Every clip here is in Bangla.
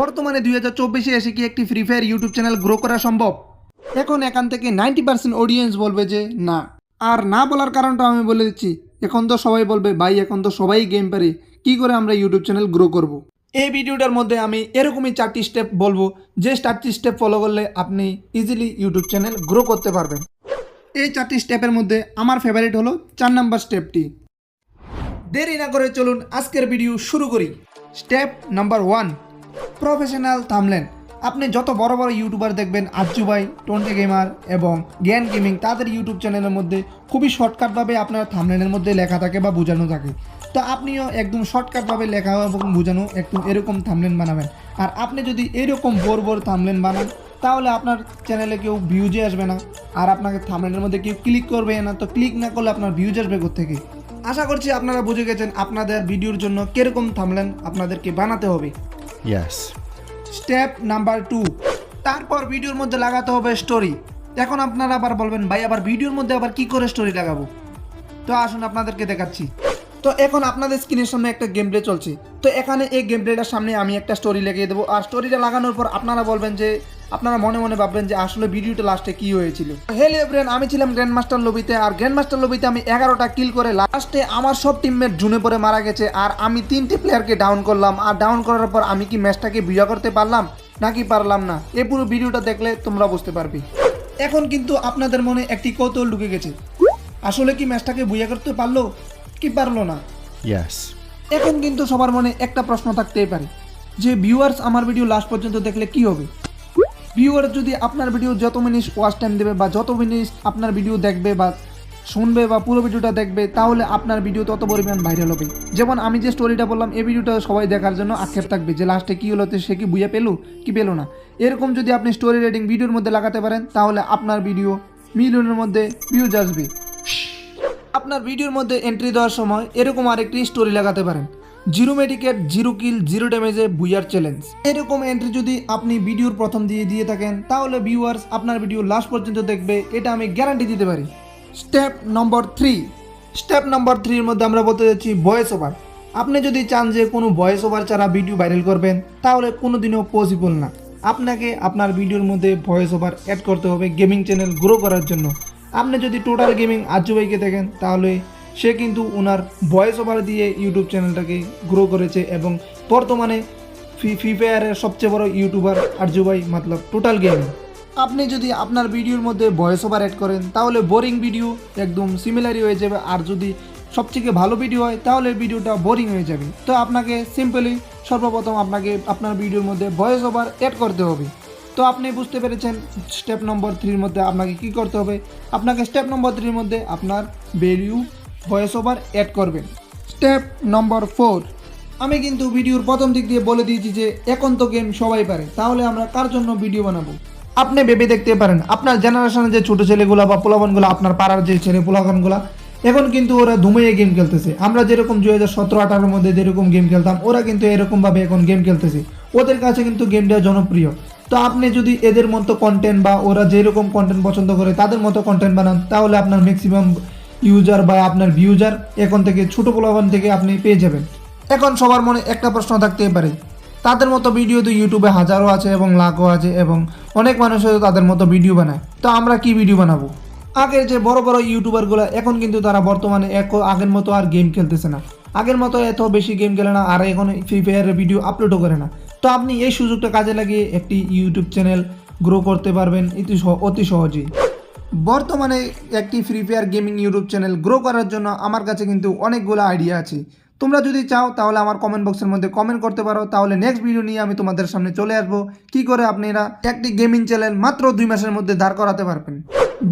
বর্তমানে দুই হাজার চব্বিশে এসে কি একটি free fire YouTube channel grow করা সম্ভব? এখন এখান থেকে নাইনটি পার্সেন্ট অডিয়েন্স বলবে যে না। আর না বলার কারণটা আমি বলে দিচ্ছি, এখন তো সবাই বলবে, ভাই, এখন তো সবাই গেম পারে। কি করে আমরা ইউটিউব চ্যানেল গ্রো করব। এই ভিডিওটার মধ্যে আমি এরকমই চারটি স্টেপ বলব, যে চারটি স্টেপ ফলো করলে আপনি ইজিলি ইউটিউব চ্যানেল গ্রো করতে পারবেন। এই চারটি স্টেপের মধ্যে আমার ফেভারিট হলো চার নাম্বার স্টেপটি দেরি না করে চলুন আজকের ভিডিও শুরু করি। স্টেপ নাম্বার ওয়ান প্রফেশনাল থামলেন আপনি যত বড় বড় ইউটিউবার দেখবেন, আজ্জু ভাই টোয়েন্টি গেমার এবং জ্ঞান গেমিং তাদের ইউটিউব চ্যানেলের মধ্যে খুবই শর্টকাটভাবে আপনার থামলেনের মধ্যে লেখা থাকে বা বোঝানো থাকে। তো আপনিও একদম শর্টকাটভাবে লেখা এবং বোঝানো একটু এরকম থামলেন বানাবেন। আর আপনি যদি এরকম বোর বোর থামলেন বানান, তাহলে আপনার চ্যানেলে কেউ ভিউজে আসবে না, আর আপনাকে থামলেনের মধ্যে কেউ ক্লিক করবে না। তো ক্লিক না করলে আপনার ভিউজ আসবে থেকে আশা করছি আপনারা বুঝে গেছেন আপনাদের ভিডিওর জন্য কীরকম থামলেন আপনাদেরকে বানাতে হবে। Yes. স্টেপ নাম্বার টু তারপর ভিডিওর মধ্যে লাগাতে হবে স্টোরি এখন আপনারা আবার বলবেন, ভাই, আবার ভিডিওর মধ্যে আবার কি করে স্টোরি লাগাবো? তো আসুন আপনাদেরকে দেখাচ্ছি। তো এখন আপনাদের স্ক্রিনের সামনে একটা গেম প্লে চলছে। তো এখানে এই গেম প্লেটার সামনে আমি একটা স্টোরি লাগিয়ে দেবো। আর স্টোরিটা লাগানোর পর আপনারা বলবেন যে আপনারা মনে মনে ভাববেন যে আসলে ভিডিওটা লাস্টে কি হয়েছিল। হেল এভরেন আমি ছিলাম গ্র্যান্ড মাস্টার লবিতে আর গ্র্যান্ড মাস্টার লবিতে আমি এগারোটা কিল করে লাস্টে আমার সব টিমমেট ঝুনে পড়ে মারা গেছে আর আমি তিনটে প্লেয়ারকে ডাউন করলাম আর ডাউন করার পর আমি কি ম্যাচটাকে বিজয় করতে পারলাম নাকি পারলাম না? এই পুরো ভিডিওটা দেখলে তোমরা বুঝতে পারবে। এখন কিন্তু আপনাদের মনে একটি কৌতূহল ঢুকে গেছে। আসলে কি ম্যাচটাকে বুঝা করতে পারল কি পারল না. এখন কিন্তু সবার মনে একটা প্রশ্ন থাকতেই পারে যে ভিউয়ার্স আমার ভিডিও লাস্ট পর্যন্ত দেখলে কি হবে? ভিউয়ার যদি আপনার ভিডিও যত মিনিট ওয়াচ টাইম দেবে বা যত মিনিট আপনার ভিডিও দেখবে বা শুনবে বা পুরো ভিডিওটা দেখবে, তাহলে আপনার ভিডিও তত পরিমাণ ভাইরাল হবে। যেমন আমি যে স্টোরিটা বললাম, এই ভিডিওটা সবাই দেখার জন্য আক্ষেপ থাকবে যে লাস্টে কী হলো সে কি বুঝে পেল, কি পেল না। এরকম যদি আপনি স্টোরি রেটিং ভিডিওর মধ্যে লাগাতে পারেন, তাহলে আপনার ভিডিও মিলিয়নের মধ্যে ভিউজ আসবে। আপনার ভিডিওর মধ্যে এন্ট্রি দেওয়ার সময় এরকম আরেকটি স্টোরি লাগাতে পারেন। Zero medkit, zero kill, zero ড্যামেজে বুয়ার চ্যালেঞ্জ। এরকম এন্ট্রি যদি আপনি ভিডিওর প্রথম দিয়ে দিয়ে থাকেন, তাহলে ভিউয়ার্স আপনার ভিডিও লাস্ট পর্যন্ত দেখবে, এটা আমি গ্যারান্টি দিতে পারি। Step number three step number থ্রির মধ্যে আমরা বলতে যাচ্ছি ভয়েস ওভার আপনি যদি চান যে কোনো ভয়েস ওভার ছাড়া ভিডিও ভাইরাল করবেন, তাহলে কোনোদিনও পসিবল না। আপনাকে আপনার ভিডিওর মধ্যে ভয়েস ওভার অ্যাড করতে হবে গেমিং চ্যানেল গ্রো করার জন্য। আপনি যদি টোটাল গেমিং আজু ভাইকে দেখেন, তাহলে সে কিন্তু ওনার ভয়েস ওভার দিয়ে ইউটিউব চ্যানেলটাকে গ্রো করেছে এবং বর্তমানে ফ্রি ফ্রি ফায়ারের সবচেয়ে বড় ইউটিউবার আরজু ভাই, মতলব টোটাল গেমিং আপনি যদি আপনার ভিডিওর মধ্যে ভয়েস ওভার অ্যাড করেন, তাহলে বোরিং ভিডিও একদম সিমিলারই হয়ে যাবে। আর যদি সবথেকে ভালো ভিডিও হয়, তাহলে ভিডিওটা বোরিং হয়ে যাবে। তো আপনাকে সিম্পলি সর্বপ্রথম আপনাকে আপনার ভিডিওর মধ্যে ভয়েস ওভার অ্যাড করতে হবে। তো আপনি বুঝতে পেরেছেন স্টেপ নম্বর থ্রির মধ্যে আপনাকে কি করতে হবে? আপনাকে স্টেপ নম্বর থ্রির মধ্যে আপনার ভ্যালিউ ভয়েস ওভার অ্যাড করবেন। স্টেপ নম্বর ফোর আমি কিন্তু ভিডিওর প্রথম দিক দিয়ে বলে দিয়েছি যে, এখন তো গেম সবাই পারে। তাহলে আমরা কার জন্য ভিডিও বানাবো? আপনি ভেবে দেখতে পারেন, আপনার জেনারেশনের যে ছোট ছেলেগুলো বা পোলাবানগুলো আপনার পাড়ার যে ছেলে পোলাগানগুলো এখন কিন্তু ওরা ধুমিয়ে গেম খেলতেছে। আমরা যেরকম দুই হাজার সতেরো, আঠারোর মধ্যে যেরকম গেম খেলতাম, ওরা কিন্তু এরকমভাবে এখন গেম খেলতেছে। ওদের কাছে কিন্তু গেমটা জনপ্রিয়। তো আপনি যদি এদের মতো কন্টেন্ট বা ওরা যেরকম কন্টেন্ট পছন্দ করে, তাদের মতো কন্টেন্ট বানান, তাহলে আপনার ম্যাক্সিমাম ইউজার বা আপনার ভিউজার এখন থেকে ছোটো পোলাবান থেকে আপনি পেয়ে যাবেন। এখন সবার মনে একটা প্রশ্ন থাকতেই পারে, তাদের মতো ভিডিও তো ইউটিউবে হাজারও আছে এবং লাখও আছে এবং অনেক মানুষও তাদের মতো ভিডিও বানায়। তো আমরা কি ভিডিও বানাবো? আগের যে বড় বড় ইউটিউবারগুলো এখন কিন্তু তারা বর্তমানে এক আগের মতো আর গেম খেলতেছে না। আগের মতো এত বেশি গেম খেলে না, আর এখন ফ্রি ফায়ারের ভিডিও আপলোডও করে না। তো আপনি এই সুযোগটা কাজে লাগিয়ে একটি ইউটিউব চ্যানেল গ্রো করতে পারবেন সহ- অতি সহজেই। বর্তমানে একটি free fire gaming YouTube channel grow করার জন্য আমার কাছে কিন্তু অনেকগুলো আইডিয়া আছে। তোমরা যদি চাও, তাহলে আমার কমেন্ট বক্সের মধ্যে কমেন্ট করতে পারো। তাহলে নেক্সট ভিডিও নিয়ে আমি তোমাদের সামনে চলে আসব। কি করে আপনারা একটি গেমিং চ্যানেল মাত্র দুই মাসের মধ্যে দাঁড় করাতে পারবেন?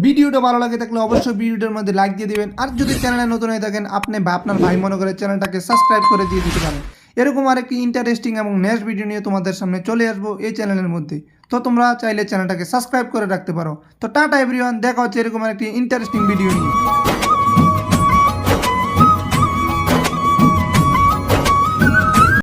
ভিডিওটা ভালো লাগে থাকলে অবশ্যই ভিডিওটার মধ্যে লাইক দিয়ে দিবেন। আর যদি চ্যানেলে নতুন হয়ে থাকেন, আপনি বা আপনার ভাই মনে করে চ্যানেলটাকে সাবস্ক্রাইব করে দিয়ে দিতে পারেন। এরকম আরেকটি ইন্টারেস্টিং এবং নেক্সট ভিডিও নিয়ে তোমাদের সামনে চলে আসব এই চ্যানেলের মধ্যে। তো তোমরা চাইলে চ্যানেলটাকে সাবস্ক্রাইব করে রাখতে পারো। তো টাটা এভরিওয়ান দেখা হচ্ছে এরকম একটি ইন্টারেস্টিং ভিডিও নিয়ে।